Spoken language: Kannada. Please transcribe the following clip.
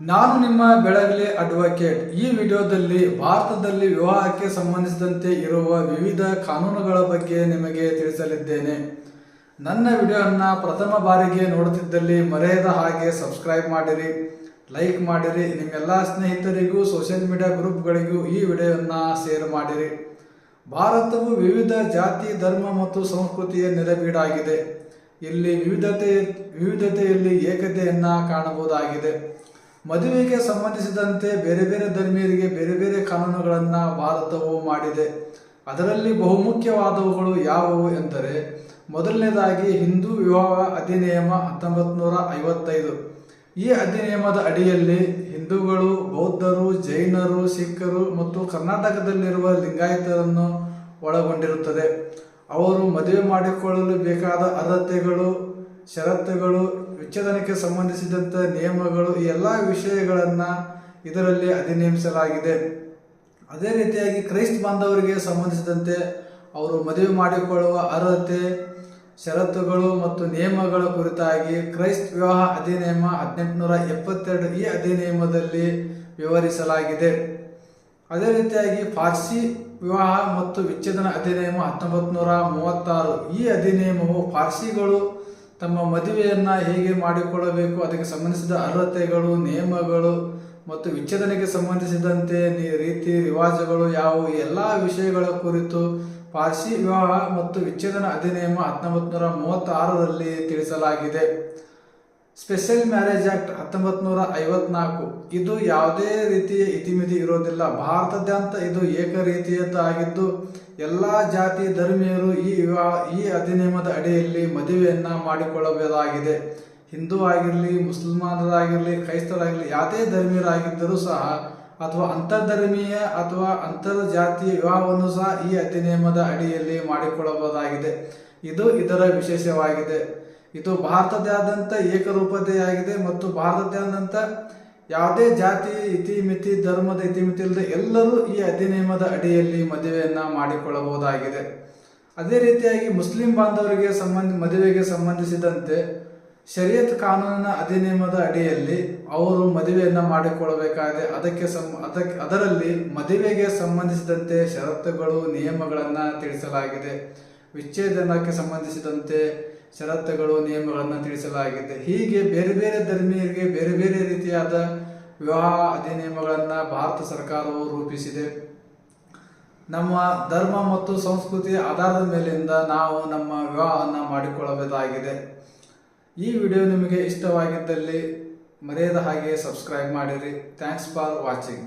ನಾನು ನಿಮ್ಮ ಬೆಳಗಲಿ ಅಡ್ವೊಕೇಟ್. ಈ ವಿಡಿಯೋದಲ್ಲಿ ಭಾರತದಲ್ಲಿ ವಿವಾಹಕ್ಕೆ ಸಂಬಂಧಿಸಿದಂತೆ ಇರುವ ವಿವಿಧ ಕಾನೂನುಗಳ ಬಗ್ಗೆ ನಿಮಗೆ ತಿಳಿಸಲಿದ್ದೇನೆ. ನನ್ನ ವಿಡಿಯೋವನ್ನು ಪ್ರಥಮ ಬಾರಿಗೆ ನೋಡುತ್ತಿದ್ದಲ್ಲಿ ಮರೆಯದ ಹಾಗೆ ಸಬ್ಸ್ಕ್ರೈಬ್ ಮಾಡಿರಿ, ಲೈಕ್ ಮಾಡಿರಿ, ನಿಮ್ಮೆಲ್ಲ ಸ್ನೇಹಿತರಿಗೂ, ಸೋಷಿಯಲ್ ಮೀಡಿಯಾ ಗ್ರೂಪ್ಗಳಿಗೂ ಈ ವಿಡಿಯೋವನ್ನು ಶೇರ್ ಮಾಡಿರಿ. ಭಾರತವು ವಿವಿಧ ಜಾತಿ, ಧರ್ಮ ಮತ್ತು ಸಂಸ್ಕೃತಿಯ ನೆಲೆಬೀಡಾಗಿದೆ ಇಲ್ಲಿ ವಿವಿಧತೆ, ವಿವಿಧತೆಯಲ್ಲಿ ಏಕತೆಯನ್ನು ಕಾಣಬಹುದಾಗಿದೆ. ಮದುವೆಗೆ ಸಂಬಂಧಿಸಿದಂತೆ ಬೇರೆ ಬೇರೆ ಧರ್ಮೀಯರಿಗೆ ಬೇರೆ ಬೇರೆ ಕಾನೂನುಗಳನ್ನು ಭಾರತವು ಮಾಡಿದೆ. ಅದರಲ್ಲಿ ಬಹುಮುಖ್ಯವಾದವುಗಳು ಯಾವುವು ಎಂದರೆ, ಮೊದಲನೇದಾಗಿ ಹಿಂದೂ ವಿವಾಹ ಅಧಿನಿಯಮ ಹತ್ತೊಂಬತ್ತು ನೂರ ಐವತ್ತೈದು. ಈ ಅಧಿನಿಯಮದ ಅಡಿಯಲ್ಲಿ ಹಿಂದೂಗಳು, ಬೌದ್ಧರು, ಜೈನರು, ಸಿಖ್ಖರು ಮತ್ತು ಕರ್ನಾಟಕದಲ್ಲಿರುವ ಲಿಂಗಾಯತರನ್ನು ಒಳಗೊಂಡಿರುತ್ತದೆ. ಅವರು ಮದುವೆ ಮಾಡಿಕೊಳ್ಳಲು ಬೇಕಾದ ಅರ್ಹತೆಗಳು ಷರತ್ತುಗಳು, ವಿಚ್ಛೇದನಕ್ಕೆ ಸಂಬಂಧಿಸಿದಂಥ ನಿಯಮಗಳು, ಈ ಎಲ್ಲ ವಿಷಯಗಳನ್ನು ಇದರಲ್ಲಿ ಅಧಿನಿಯಮಿಸಲಾಗಿದೆ. ಅದೇ ರೀತಿಯಾಗಿ ಕ್ರೈಸ್ತ ಬಾಂಧವರಿಗೆ ಸಂಬಂಧಿಸಿದಂತೆ ಅವರು ಮದುವೆ ಮಾಡಿಕೊಳ್ಳುವ ಅರ್ಹತೆ, ಷರತ್ತುಗಳು ಮತ್ತು ನಿಯಮಗಳ ಕುರಿತಾಗಿ ಕ್ರೈಸ್ತ ವಿವಾಹ ಅಧಿನಿಯಮ ಹದಿನೆಂಟುನೂರ ಎಪ್ಪತ್ತೆರಡು ಈ ಅಧಿನಿಯಮದಲ್ಲಿ ವಿವರಿಸಲಾಗಿದೆ. ಅದೇ ರೀತಿಯಾಗಿ ಪಾರ್ಸಿ ವಿವಾಹ ಮತ್ತು ವಿಚ್ಛೇದನ ಅಧಿನಿಯಮ ಹತ್ತೊಂಬತ್ತು ನೂರ ಮೂವತ್ತಾರು ಈ ಅಧಿನಿಯಮವು ಫಾರ್ಸಿಗಳು ತಮ್ಮ ಮದುವೆಯನ್ನು ಹೇಗೆ ಮಾಡಿಕೊಳ್ಳಬೇಕು, ಅದಕ್ಕೆ ಸಂಬಂಧಿಸಿದ ಅರ್ಹತೆಗಳು, ನಿಯಮಗಳು ಮತ್ತು ವಿಚ್ಛೇದನಕ್ಕೆ ಸಂಬಂಧಿಸಿದಂತೆ ರೀತಿ, ರಿವಾಜುಗಳು ಯಾವುವು ಎಲ್ಲ ವಿಷಯಗಳ ಕುರಿತು ಪಾರ್ಸಿ ವಿವಾಹ ಮತ್ತು ವಿಚ್ಛೇದನ ಅಧಿನಿಯಮ ಹತ್ತೊಂಬತ್ತು ನೂರ ಮೂವತ್ತಾರರಲ್ಲಿ ತಿಳಿಸಲಾಗಿದೆ. ಸ್ಪೆಷಲ್ ಮ್ಯಾರೇಜ್ ಆಕ್ಟ್ ಹತ್ತೊಂಬತ್ತು ನೂರ ಐವತ್ನಾಲ್ಕು ಇದು ಯಾವುದೇ ರೀತಿಯ ಇತಿಮಿತಿ ಇರೋದಿಲ್ಲ. ಭಾರತದಾದ್ಯಂತ ಇದು ಏಕ ರೀತಿಯದ್ದಾಗಿದ್ದು ಎಲ್ಲ ಜಾತಿ ಧರ್ಮೀಯರು ಈ ವಿವಾಹ ಈ ಅಧಿನಿಯಮದ ಅಡಿಯಲ್ಲಿ ಮದುವೆಯನ್ನು ಮಾಡಿಕೊಳ್ಳಬಹುದಾಗಿದೆ. ಹಿಂದೂ ಆಗಿರಲಿ, ಮುಸಲ್ಮಾನರಾಗಿರಲಿ, ಕ್ರೈಸ್ತರಾಗಿರಲಿ, ಯಾವುದೇ ಧರ್ಮೀಯರಾಗಿದ್ದರೂ ಸಹ, ಅಥವಾ ಅಂತರ್ಧರ್ಮೀಯ ಅಥವಾ ಅಂತರ್ ಜಾತಿಯ ವಿವಾಹವನ್ನು ಸಹ ಈ ಅಧಿನಿಯಮದ ಅಡಿಯಲ್ಲಿ ಮಾಡಿಕೊಳ್ಳಬಹುದಾಗಿದೆ. ಇದು ಇದರ ವಿಶೇಷವಾಗಿದೆ. ಇದು ಭಾರತದಾದ್ಯಂತ ಏಕರೂಪತೆಯಾಗಿದೆ ಮತ್ತು ಭಾರತದಾದ್ಯಂತ ಯಾವುದೇ ಜಾತಿ, ಇತಿಮಿತಿ, ಧರ್ಮದ ಇತಿಮಿತಿ ಇಲ್ಲದೆ ಎಲ್ಲರೂ ಈ ಅಧಿನಿಯಮದ ಅಡಿಯಲ್ಲಿ ಮದುವೆಯನ್ನು ಮಾಡಿಕೊಳ್ಳಬಹುದಾಗಿದೆ. ಅದೇ ರೀತಿಯಾಗಿ ಮುಸ್ಲಿಂ ಬಾಂಧವರಿಗೆ ಸಂಬಂಧ, ಮದುವೆಗೆ ಸಂಬಂಧಿಸಿದಂತೆ ಶರಿಯತ್ ಕಾನೂನಿನ ಅಧಿನಿಯಮದ ಅಡಿಯಲ್ಲಿ ಅವರು ಮದುವೆಯನ್ನು ಮಾಡಿಕೊಳ್ಳಬೇಕಾಗಿದೆ. ಅದಕ್ಕೆ ಸಂ ಅದಕ್ಕೆ ಅದರಲ್ಲಿ ಮದುವೆಗೆ ಸಂಬಂಧಿಸಿದಂತೆ ಷರತ್ತುಗಳು, ನಿಯಮಗಳನ್ನು ತಿಳಿಸಲಾಗಿದೆ. ವಿಚ್ಛೇದನಕ್ಕೆ ಸಂಬಂಧಿಸಿದಂತೆ ಷರತ್ತುಗಳು, ನಿಯಮಗಳನ್ನು ತಿಳಿಸಲಾಗಿದೆ. ಹೀಗೆ ಬೇರೆ ಬೇರೆ ಧರ್ಮೀಯರಿಗೆ ಬೇರೆ ಬೇರೆ ರೀತಿಯಾದ ವಿವಾಹ ಅಧಿನಿಯಮಗಳನ್ನು ಭಾರತ ಸರ್ಕಾರವು ರೂಪಿಸಿದೆ. ನಮ್ಮ ಧರ್ಮ ಮತ್ತು ಸಂಸ್ಕೃತಿ ಆಧಾರದ ಮೇಲಿಂದ ನಾವು ನಮ್ಮ ವಿವಾಹವನ್ನು ಮಾಡಿಕೊಳ್ಳಬೇಕಾಗಿದೆ ಈ ವಿಡಿಯೋ ನಿಮಗೆ ಇಷ್ಟವಾಗಿದ್ದಲ್ಲಿ ಮರೆಯದ ಹಾಗೆ ಸಬ್ಸ್ಕ್ರೈಬ್ ಮಾಡಿರಿ. Thanks for watching